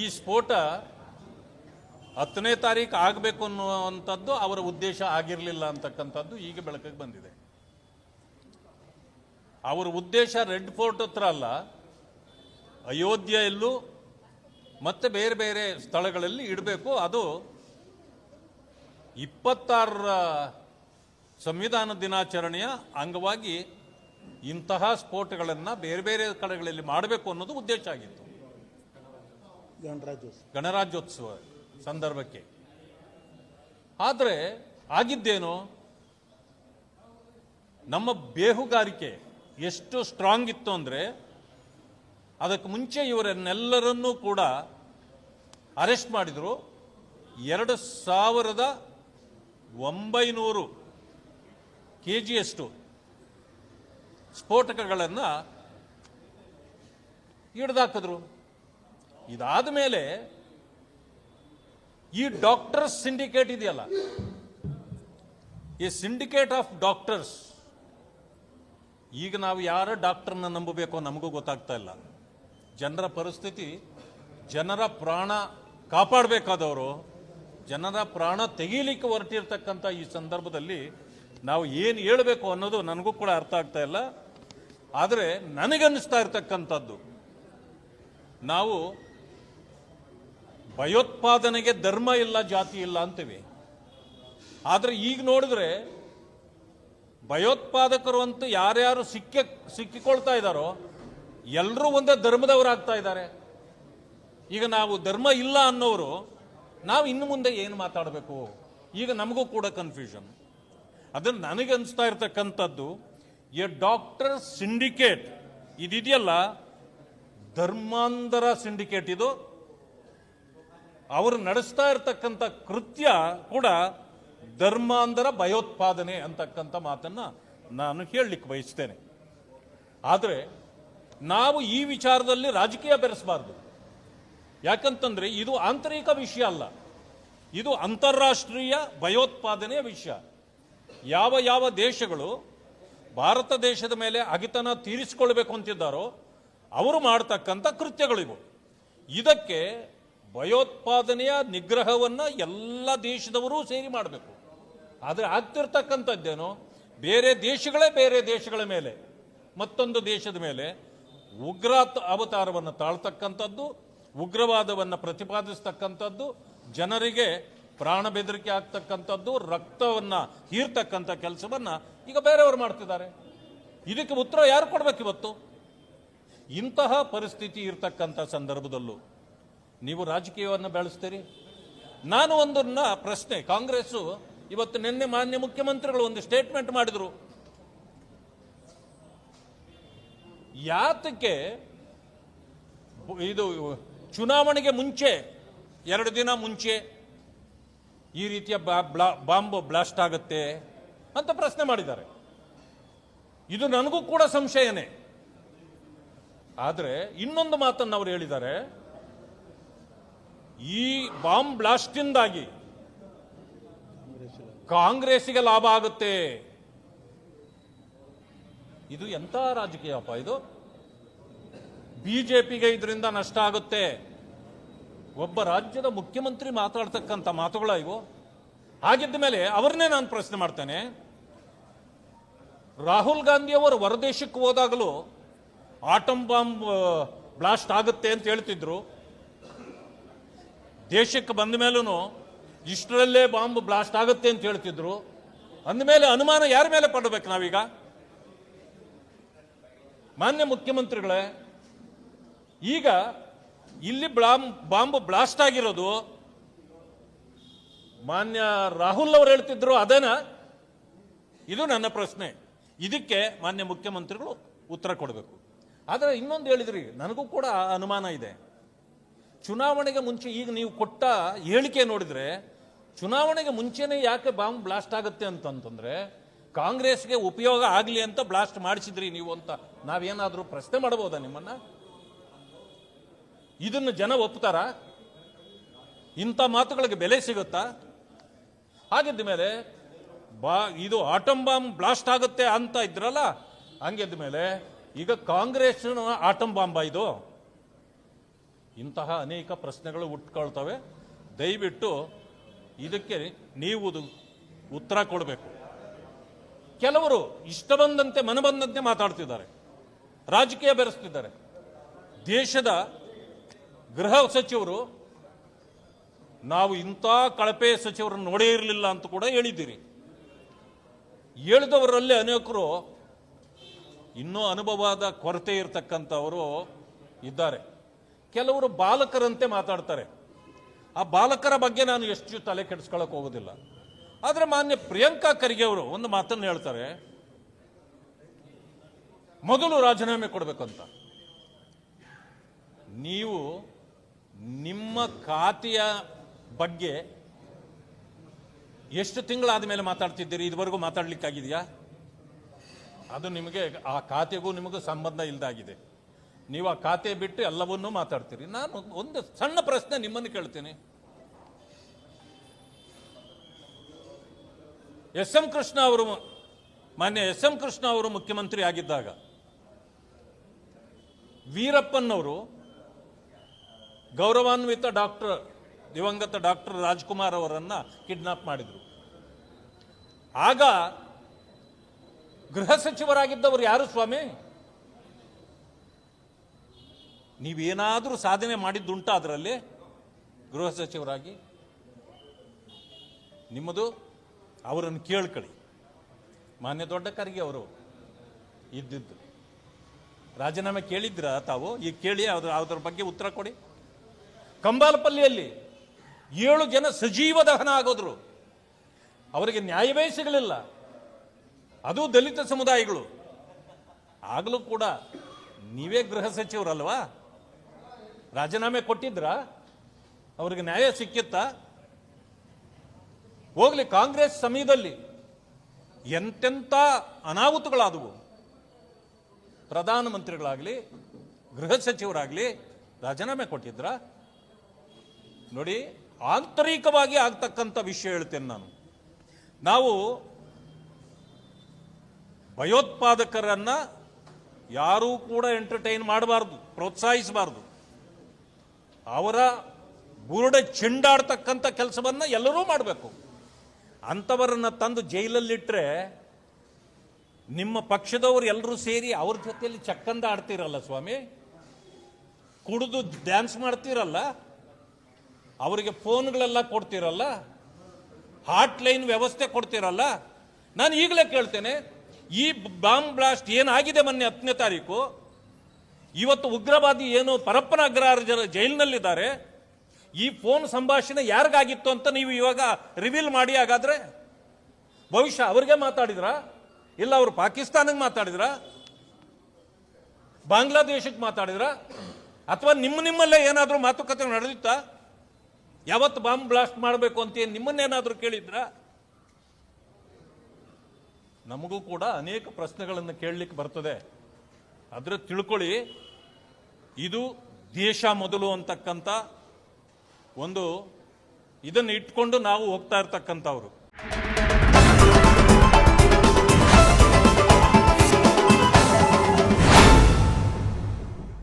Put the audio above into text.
ಈ ಸ್ಫೋಟ ಹತ್ತನೇ ತಾರೀಕು ಆಗಬೇಕು ಅನ್ನುವಂಥದ್ದು ಅವರ ಉದ್ದೇಶ ಆಗಿರಲಿಲ್ಲ ಅಂತಕ್ಕಂಥದ್ದು ಈಗ ಬೆಳಕಿಗೆ ಬಂದಿದೆ. ಅವರ ಉದ್ದೇಶ ರೆಡ್ ಫೋರ್ಟ್ ಹತ್ರ ಅಲ್ಲ ಅಯೋಧ್ಯೆಯಲ್ಲೂ ಮತ್ತೆ ಬೇರೆ ಬೇರೆ ಸ್ಥಳಗಳಲ್ಲಿ ಇಡಬೇಕು. ಅದು ಇಪ್ಪತ್ತಾರರ ಸಂವಿಧಾನ ದಿನಾಚರಣೆಯ ಅಂಗವಾಗಿ ಇಂತಹ ಸ್ಫೋಟಗಳನ್ನು ಬೇರೆ ಬೇರೆ ಕಡೆಗಳಲ್ಲಿ ಮಾಡಬೇಕು ಅನ್ನೋದು ಉದ್ದೇಶ ಆಗಿತ್ತು. ಗಣರಾಜ್ಯೋತ್ಸವ. ಸಂದರ್ಭಕ್ಕೆ. ಆದರೆ ಆಗಿದ್ದೇನು? ನಮ್ಮ ಬೇಹುಗಾರಿಕೆ ಎಷ್ಟು ಸ್ಟ್ರಾಂಗ್ ಇತ್ತು ಅಂದರೆ, ಅದಕ್ಕೆ ಮುಂಚೆ ಇವರನ್ನೆಲ್ಲರನ್ನೂ ಕೂಡ ಅರೆಸ್ಟ್ ಮಾಡಿದರು. ಎರಡು ಸಾವಿರದ ಒಂಬೈನೂರು ಕೆ ಜಿಯಷ್ಟು ಸ್ಫೋಟಕಗಳನ್ನು ಹಿಡ್ದಾಕಿದ್ರು. ಇದಾದ ಮೇಲೆ ಈ ಡಾಕ್ಟರ್ಸ್ ಸಿಂಡಿಕೇಟ್ ಇದೆಯಲ್ಲ? ಈ ಸಿಂಡಿಕೇಟ್ ಆಫ್ ಡಾಕ್ಟರ್ಸ್ ಈಗ ನಾವು ಯಾರ ಡಾಕ್ಟರ್ನ ನಂಬಬೇಕೋ ನಮಗೂ ಗೊತ್ತಾಗ್ತಾ ಇಲ್ಲ. ಜನರ ಪರಿಸ್ಥಿತಿ, ಜನರ ಪ್ರಾಣ ಕಾಪಾಡಬೇಕಾದವರು, ಜನರ ಪ್ರಾಣ ತೆಗೀಲಿಕ್ಕೆ ಹೊರಟಿರ್ತಕ್ಕಂಥ ಈ ಸಂದರ್ಭದಲ್ಲಿ ನಾವು ಏನು ಹೇಳಬೇಕು ಅನ್ನೋದು ನನಗೂ ಕೂಡ ಅರ್ಥ ಆಗ್ತಾ ಇಲ್ಲ. ಆದರೆ ನನಗನ್ನಿಸ್ತಾ ಇರ್ತಕ್ಕಂಥದ್ದು, ನಾವು ಭಯೋತ್ಪಾದನೆಗೆ ಧರ್ಮ ಇಲ್ಲ, ಜಾತಿ ಇಲ್ಲ ಅಂತೀವಿ. ಆದರೆ ಈಗ ನೋಡಿದ್ರೆ ಭಯೋತ್ಪಾದಕರು ಅಂತೂ ಯಾರ್ಯಾರು ಸಿಕ್ಕ, ಸಿಕ್ಕಿಕೊಳ್ತಾ ಇದ್ದಾರೋ ಎಲ್ಲರೂ ಒಂದೇ ಧರ್ಮದವರಾಗ್ತಾ ಇದ್ದಾರೆ. ಈಗ ನಾವು ಧರ್ಮ ಇಲ್ಲ ಅನ್ನೋರು ನಾವು ಇನ್ನು ಮುಂದೆ ಏನು ಮಾತಾಡಬೇಕು? ಈಗ ನಮಗೂ ಕೂಡ ಕನ್ಫ್ಯೂಷನ್ ಅದನ್ನು ನನಗೆ ಅನಿಸ್ತಾ ಇರ್ತಕ್ಕಂಥದ್ದು, ಎ ಡಾಕ್ಟರ್ ಸಿಂಡಿಕೇಟ್, ಇದಿದೆಯಲ್ಲ, ಧರ್ಮಾಂಧರ ಸಿಂಡಿಕೇಟ್ ಇದು. ಅವರು ನಡೆಸ್ತಾ ಇರತಕ್ಕಂಥ ಕೃತ್ಯ ಕೂಡ ಧರ್ಮಾಂಧರ ಭಯೋತ್ಪಾದನೆ ಅಂತಕ್ಕಂಥ ಮಾತನ್ನ ನಾನು ಹೇಳಲಿಕ್ಕೆ ಬಯಸ್ತೇನೆ. ಆದರೆ ನಾವು ಈ ವಿಚಾರದಲ್ಲಿ ರಾಜಕೀಯ ಬೆರೆಸಬಾರ್ದು. ಯಾಕಂತಂದ್ರೆ ಇದು ಆಂತರಿಕ ವಿಷಯ ಅಲ್ಲ. ಇದು ಅಂತಾರಾಷ್ಟ್ರೀಯ ಭಯೋತ್ಪಾದನೆಯ ವಿಷಯ. ಯಾವ ಯಾವ ದೇಶಗಳು ಭಾರತ ದೇಶದ ಮೇಲೆ ಅಗಿತನ ತೀರಿಸಿಕೊಳ್ಬೇಕು ಅಂತಿದ್ದಾರೋ ಅವರು ಮಾಡತಕ್ಕಂಥ ಕೃತ್ಯಗಳಿವು. ಇದಕ್ಕೆ ಭಯೋತ್ಪಾದನೆಯ ನಿಗ್ರಹವನ್ನು ಎಲ್ಲ ದೇಶದವರೂ ಸೇರಿ ಮಾಡಬೇಕು. ಆದರೆ ಆಗ್ತಿರ್ತಕ್ಕಂಥದ್ದೇನು? ಬೇರೆ ದೇಶಗಳೇ ಬೇರೆ ದೇಶಗಳ ಮೇಲೆ, ಮತ್ತೊಂದು ದೇಶದ ಮೇಲೆ ಉಗ್ರ ಅವತಾರವನ್ನು ತಾಳ್ತಕ್ಕಂಥದ್ದು, ಉಗ್ರವಾದವನ್ನು ಪ್ರತಿಪಾದಿಸ್ತಕ್ಕಂಥದ್ದು, ಜನರಿಗೆ ಪ್ರಾಣ ಬೆದರಿಕೆ ಆಗ್ತಕ್ಕಂಥದ್ದು, ರಕ್ತವನ್ನು ಹೀರ್ತಕ್ಕಂಥ ಕೆಲಸವನ್ನು ಈಗ ಬೇರೆಯವರು ಮಾಡ್ತಿದ್ದಾರೆ. ಇದಕ್ಕೆ ಉತ್ತರ ಯಾರು ಕೊಡ್ಬೇಕು ಇವತ್ತು? ಇಂತಹ ಪರಿಸ್ಥಿತಿ ಇರ್ತಕ್ಕಂಥ ಸಂದರ್ಭದಲ್ಲೂ ನೀವು ರಾಜಕೀಯವನ್ನು ಬೆಳೆಸ್ತೀರಿ? ನಾನು ಒಂದನ್ನ ಪ್ರಶ್ನೆ, ಕಾಂಗ್ರೆಸ್ಸು ಇವತ್ತು ನಿನ್ನೆ ಮಾನ್ಯ ಮುಖ್ಯಮಂತ್ರಿಗಳು ಒಂದು ಸ್ಟೇಟ್ಮೆಂಟ್ ಮಾಡಿದರು. ಯಾತಕ್ಕೆ ಇದು ಚುನಾವಣೆಗೆ ಮುಂಚೆ, ಎರಡು ದಿನ ಮುಂಚೆ ಈ ರೀತಿಯ ಬಾಂಬ್ ಬ್ಲಾಸ್ಟ್ ಆಗುತ್ತೆ ಅಂತ ಪ್ರಶ್ನೆ ಮಾಡಿದ್ದಾರೆ. ಇದು ನನಗೂ ಕೂಡ ಸಂಶಯನೇ. ಆದರೆ ಇನ್ನೊಂದು ಮಾತನ್ನು ಅವರು ಹೇಳಿದ್ದಾರೆ. ಈ ಬಾಂಬ್ ಬ್ಲಾಸ್ಟಿಂದಾಗಿ ಕಾಂಗ್ರೆಸ್ಸಿಗೆ ಲಾಭ ಆಗುತ್ತೆ. ಇದು ಎಂತ ರಾಜಕೀಯಪ್ಪ ಇದು? ಬಿಜೆಪಿಗೆ ಇದರಿಂದ ನಷ್ಟ ಆಗುತ್ತೆ. ಒಬ್ಬ ರಾಜ್ಯದ ಮುಖ್ಯಮಂತ್ರಿ ಮಾತಾಡ್ತಕ್ಕಂಥ ಮಾತುಗಳ ಇವು. ಹಾಗಿದ್ದ ಮೇಲೆ ಅವ್ರನ್ನೇ ನಾನು ಪ್ರಶ್ನೆ ಮಾಡ್ತೇನೆ. ರಾಹುಲ್ ಗಾಂಧಿ ಅವರು ಹೊರದೇಶಕ್ಕೆ ಹೋದಾಗಲೂ ಆಟಮ್ ಬಾಂಬ್ ಬ್ಲಾಸ್ಟ್ ಆಗುತ್ತೆ ಅಂತ ಹೇಳ್ತಿದ್ರು. ದೇಶಕ್ಕೆ ಬಂದ ಮೇಲೂ ಇಷ್ಟರಲ್ಲೇ ಬಾಂಬ್ ಬ್ಲಾಸ್ಟ್ ಆಗುತ್ತೆ ಅಂತ ಹೇಳ್ತಿದ್ರು. ಅಂದಮೇಲೆ ಅನುಮಾನ ಯಾರ ಮೇಲೆ ಪಡಬೇಕು ನಾವೀಗ? ಮಾನ್ಯ ಮುಖ್ಯಮಂತ್ರಿಗಳೇ, ಈಗ ಇಲ್ಲಿ ಬ್ಲಾಂಬ್ ಬಾಂಬ್ ಬ್ಲಾಸ್ಟ್ ಆಗಿರೋದು ಮಾನ್ಯ ರಾಹುಲ್ ಅವರು ಹೇಳ್ತಿದ್ರು, ಅದೇನ? ಇದು ನನ್ನ ಪ್ರಶ್ನೆ. ಇದಕ್ಕೆ ಮಾನ್ಯ ಮುಖ್ಯಮಂತ್ರಿಗಳು ಉತ್ತರ ಕೊಡಬೇಕು. ಆದರೆ ಇನ್ನೊಂದು ಹೇಳಿದ್ರಿ, ನನಗೂ ಕೂಡ ಅನುಮಾನ ಇದೆ. ಚುನಾವಣೆಗೆ ಮುಂಚೆ ಈಗ ನೀವು ಕೊಟ್ಟ ಹೇಳಿಕೆ ನೋಡಿದ್ರೆ, ಚುನಾವಣೆಗೆ ಮುಂಚೆನೇ ಯಾಕೆ ಬಾಂಬ್ ಬ್ಲಾಸ್ಟ್ ಆಗುತ್ತೆ ಅಂತಂತಂದ್ರೆ, ಕಾಂಗ್ರೆಸ್ಗೆ ಉಪಯೋಗ ಆಗಲಿ ಅಂತ ಬ್ಲಾಸ್ಟ್ ಮಾಡಿಸಿದ್ರಿ ನೀವು ಅಂತ ನಾವೇನಾದರೂ ಪ್ರಶ್ನೆ ಮಾಡಬಹುದಾ ನಿಮ್ಮನ್ನ? ಇದನ್ನು ಜನ ಒಪ್ತಾರ? ಇಂಥ ಮಾತುಗಳಿಗೆ ಬೆಲೆ ಸಿಗುತ್ತಾ? ಹಾಗಿದ್ದ ಮೇಲೆ, ಬಾ, ಇದು ಆಟಮ್ ಬಾಂಬ್ ಬ್ಲಾಸ್ಟ್ ಆಗುತ್ತೆ ಅಂತ ಇದ್ರಲ್ಲ, ಹಂಗಿದ್ದ ಮೇಲೆ ಈಗ ಕಾಂಗ್ರೆಸ್ ಆಟಮ್ ಬಾಂಬ ಇದು? ಇಂತಹ ಅನೇಕ ಪ್ರಶ್ನೆಗಳು ಹುಟ್ಕೊಳ್ತವೆ ದಯವಿಟ್ಟು ಇದಕ್ಕೆ ನೀವು ಉತ್ತರ ಕೊಡಬೇಕು. ಕೆಲವರು ಇಷ್ಟ ಬಂದಂತೆ ಮನ ಬಂದಂತೆ ಮಾತಾಡ್ತಿದ್ದಾರೆ. ರಾಜಕೀಯ ಬೆರೆಸ್ತಿದ್ದಾರೆ. ದೇಶದ ಗೃಹ ಸಚಿವರು, ನಾವು ಇಂಥ ಕಳಪೆ ಸಚಿವರನ್ನು ನೋಡೇ ಇರಲಿಲ್ಲ ಅಂತ ಕೂಡ ಹೇಳಿದ್ದೀರಿ. ಹೇಳಿದವರಲ್ಲಿ ಅನೇಕರು ಇನ್ನೂ ಅನುಭವದ ಕೊರತೆ ಇರತಕ್ಕಂಥವರು ಇದ್ದಾರೆ. ಕೆಲವರು ಬಾಲಕರಂತೆ ಮಾತಾಡ್ತಾರೆ. ಆ ಬಾಲಕರ ಬಗ್ಗೆ ನಾನು ಎಷ್ಟು ತಲೆ ಕೆಡಿಸ್ಕೊಳ್ಳೋಕೆ ಹೋಗೋದಿಲ್ಲ. ಆದರೆ ಮಾನ್ಯ ಪ್ರಿಯಾಂಕಾ ಖರ್ಗೆ ಅವರು ಒಂದು ಮಾತನ್ನು ಹೇಳ್ತಾರೆ. ಮೊದಲು ರಾಜೀನಾಮೆ ಕೊಡಬೇಕಂತ. ನೀವು ನಿಮ್ಮ ಖಾತೆಯ ಬಗ್ಗೆ ಎಷ್ಟು ತಿಂಗಳಾದ ಮೇಲೆ ಮಾತಾಡ್ತಿದ್ದೀರಿ? ಇದುವರೆಗೂ ಮಾತಾಡ್ಲಿಕ್ಕಾಗಿದೆಯಾ? ಅದು ನಿಮಗೆ, ಆ ಖಾತೆಗೂ ನಿಮಗೂ ಸಂಬಂಧ ಇಲ್ದಾಗಿದೆ. ನೀವು ಆ ಖಾತೆ ಬಿಟ್ಟು ಎಲ್ಲವನ್ನೂ ಮಾತಾಡ್ತೀರಿ. ನಾನು ಒಂದು ಸಣ್ಣ ಪ್ರಶ್ನೆ ನಿಮ್ಮನ್ನು ಕೇಳ್ತೀನಿ. ಎಸ್ ಎಂ ಕೃಷ್ಣ ಅವರು ಮಾನ್ಯ ಎಸ್ ಎಂ ಕೃಷ್ಣ ಅವರು ಮುಖ್ಯಮಂತ್ರಿ ಆಗಿದ್ದಾಗ ವೀರಪ್ಪನವರು ಗೌರವಾನ್ವಿತ ಡಾಕ್ಟರ್, ದಿವಂಗತ ಡಾಕ್ಟರ್ ರಾಜ್ಕುಮಾರ್ ಅವರನ್ನ ಕಿಡ್ನಾಪ್ ಮಾಡಿದ್ರು. ಆಗ ಗೃಹ ಸಚಿವರಾಗಿದ್ದವರು ಯಾರು ಸ್ವಾಮಿ? ನೀವೇನಾದರೂ ಸಾಧನೆ ಮಾಡಿದ್ದುಂಟ ಅದರಲ್ಲಿ ಗೃಹ ಸಚಿವರಾಗಿ ನಿಮ್ಮದು ಅವರನ್ನು ಕೇಳ್ಕೊಳ್ಳಿ ಮಾನ್ಯ ದೊಡ್ಡ ಕರ್ಗೆ ಅವರು ಇದ್ದಿದ್ದು. ರಾಜೀನಾಮೆ ಕೇಳಿದ್ರ ತಾವು? ಈಗ ಕೇಳಿ, ಅದ್ರ ಅದ್ರ ಬಗ್ಗೆ ಉತ್ತರ ಕೊಡಿ. ಕಂಬಾಲಪಲ್ಲಿಯಲ್ಲಿ ಏಳು ಜನ ಸಜೀವ ದಹನ ಆಗೋದ್ರು. ಅವರಿಗೆ ನ್ಯಾಯವೇ ಸಿಗಲಿಲ್ಲ. ಅದು ದಲಿತ ಸಮುದಾಯಗಳು. ಆಗಲೂ ಕೂಡ ನೀವೇ ಗೃಹ ಸಚಿವರಲ್ವಾ? ರಾಜೀನಾಮೆ ಕೊಟ್ಟಿದ್ರ? ಅವ್ರಿಗೆ ನ್ಯಾಯ ಸಿಕ್ಕಿತ್ತ? ಹೋಗ್ಲಿ, ಕಾಂಗ್ರೆಸ್ ಸಮಯದಲ್ಲಿ ಎಂತೆಂಥ ಅನಾಹುತಗಳಾದವು. ಪ್ರಧಾನಮಂತ್ರಿಗಳಾಗಲಿ, ಗೃಹ ಸಚಿವರಾಗಲಿ ರಾಜೀನಾಮೆ ಕೊಟ್ಟಿದ್ರ? ನೋಡಿ, ಆಂತರಿಕವಾಗಿ ಆಗ್ತಕ್ಕಂಥ ವಿಷಯ ಹೇಳ್ತೇನೆ ನಾನು. ನಾವು ಭಯೋತ್ಪಾದಕರನ್ನ ಯಾರೂ ಕೂಡ ಎಂಟರ್ಟೈನ್ ಮಾಡಬಾರ್ದು, ಪ್ರೋತ್ಸಾಹಿಸಬಾರ್ದು. ಅವರ ಬುರುಡೆ ಚೆಂಡಾಡ್ತಕ್ಕಂಥ ಕೆಲಸವನ್ನು ಎಲ್ಲರೂ ಮಾಡಬೇಕು. ಅಂಥವರನ್ನು ತಂದು ಜೈಲಲ್ಲಿಟ್ಟರೆ ನಿಮ್ಮ ಪಕ್ಷದವರು ಎಲ್ಲರೂ ಸೇರಿ ಅವ್ರ ಜೊತೆಯಲ್ಲಿ ಚಕ್ಕಂದ ಆಡ್ತೀರಲ್ಲ ಸ್ವಾಮಿ? ಕುಡಿದು ಡ್ಯಾನ್ಸ್ ಮಾಡ್ತೀರಲ್ಲ? ಅವರಿಗೆ ಫೋನ್ಗಳೆಲ್ಲ ಕೊಡ್ತೀರಲ್ಲ? ಹಾಟ್ ಲೈನ್ ವ್ಯವಸ್ಥೆ ಕೊಡ್ತೀರಲ್ಲ? ನಾನು ಈಗಲೇ ಕೇಳ್ತೇನೆ, ಈ ಬಾಂಬ್ ಬ್ಲಾಸ್ಟ್ ಏನಾಗಿದೆ ಮೊನ್ನೆ ಹತ್ತನೇ ತಾರೀಕು? ಇವತ್ತು ಉಗ್ರವಾದಿ ಏನು ಪರಪ್ಪನ ಅಗ್ರಹಾರ ಜನ ಜೈಲಿನಲ್ಲಿದ್ದಾರೆ, ಈ ಫೋನ್ ಸಂಭಾಷಣೆ ಯಾರಿಗಾಗಿತ್ತು ಅಂತ ನೀವು ಇವಾಗ ರಿವೀಲ್ ಮಾಡಿ ಹಾಗಾದ್ರೆ? ಬಹುಶಃ ಅವ್ರಿಗೆ ಮಾತಾಡಿದ್ರ? ಇಲ್ಲ, ಅವರು ಪಾಕಿಸ್ತಾನಕ್ಕೆ ಮಾತಾಡಿದ್ರ? ಬಾಂಗ್ಲಾದೇಶಕ್ಕೆ ಮಾತಾಡಿದ್ರ? ಅಥವಾ ನಿಮ್ಮ ನಿಮ್ಮಲ್ಲೇ ಏನಾದರೂ ಮಾತುಕತೆ ನಡೆದಿತ್ತಾ? ಯಾವತ್ತು ಬಾಂಬ್ ಬ್ಲಾಸ್ಟ್ ಮಾಡಬೇಕು ಅಂತ ಏನು ನಿಮ್ಮನ್ನೇನಾದರೂ ಕೇಳಿದ್ರ? ನಮಗೂ ಕೂಡ ಅನೇಕ ಪ್ರಶ್ನೆಗಳನ್ನು ಕೇಳಲಿಕ್ಕೆ ಬರ್ತದೆ. ಆದ್ರೆ ತಿಳ್ಕೊಳ್ಳಿ. ಇದು ದೇಶ ಮೊದಲು ಅಂತಕ್ಕಂಥ ಒಂದು ಇದನ್ನು ಇಟ್ಕೊಂಡು ನಾವು ಹೋಗ್ತಾ ಇರ್ತಕ್ಕಂಥವ್ರು.